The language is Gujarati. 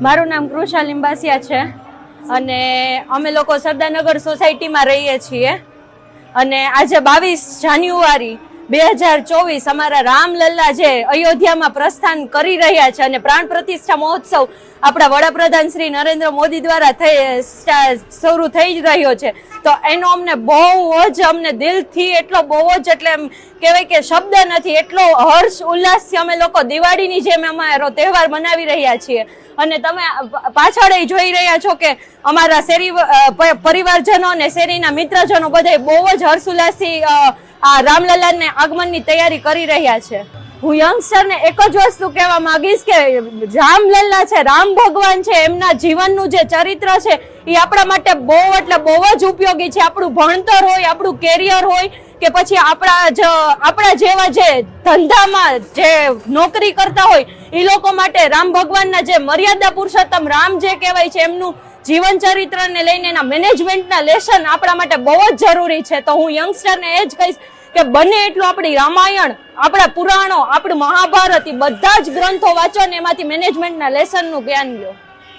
મારું નામ કૃષા લિંબાસિયા છે અને અમે લોકો સરદારનગર સોસાયટીમાં રહીએ છીએ. અને આજે બાવીસ જાન્યુઆરી બે હજાર ચોવીસ અમારા રામલલ્લા જે અયોધ્યામાં પ્રસ્થાન કરી રહ્યા છે અને પ્રાણ પ્રતિષ્ઠા મહોત્સવ આપણા વડાપ્રધાન શ્રી નરેન્દ્ર મોદી દ્વારા થઈ શરૂ થઈ જ રહ્યો છે. તો એનો અમને બહુ જ અમને દિલથી એટલો બહુ જ એટલે એમ કહેવાય કે શબ્દ નથી એટલો હર્ષ ઉલ્લાસથી અમે લોકો દિવાળીની જેમ અમારો તહેવાર મનાવી રહ્યા છીએ. અને તમે પાછળ જોઈ રહ્યા છો કે અમારા શેરી પરિવારજનો અને શેરીના મિત્રજનો બધા બહુ જ હર્ષોલ્લાસથી અ, આ રામલલાને આગમનની તૈયારી કરી રહ્યા છે. હું યંગસ્ટરને એક જ વસ્તુ કહેવા માંગીશ કે રામલલ્લા છે, રામ ભગવાન છે, એમના જીવનનું જે ચરિત્ર છે એ આપણા માટે બહુ, એટલે બહુ જ ઉપયોગી છે. આપણું ભણતર હોય, આપણું કેરિયર હોય કે પછી આપણા જ, આપણા જેવા જે ધંધામાં જે નોકરી કરતા હોય, એ લોકો માટે રામ ભગવાનના જે મર્યાદા પુરુષોત્તમ રામ જે કહેવાય છે, એમનું જીવન ચરિત્રને લઈને એના મેનેજમેન્ટના લેસન આપણા માટે બહુ જ જરૂરી છે. તો હું યંગસ્ટરને એ જ કહીશ કે બને એટલું આપણી રામાયણ, આપણા પુરાણો, આપણું મહાભારત, એ બધા જ ગ્રંથો વાંચો ને એમાંથી મેનેજમેન્ટના લેસનનું જ્ઞાન લો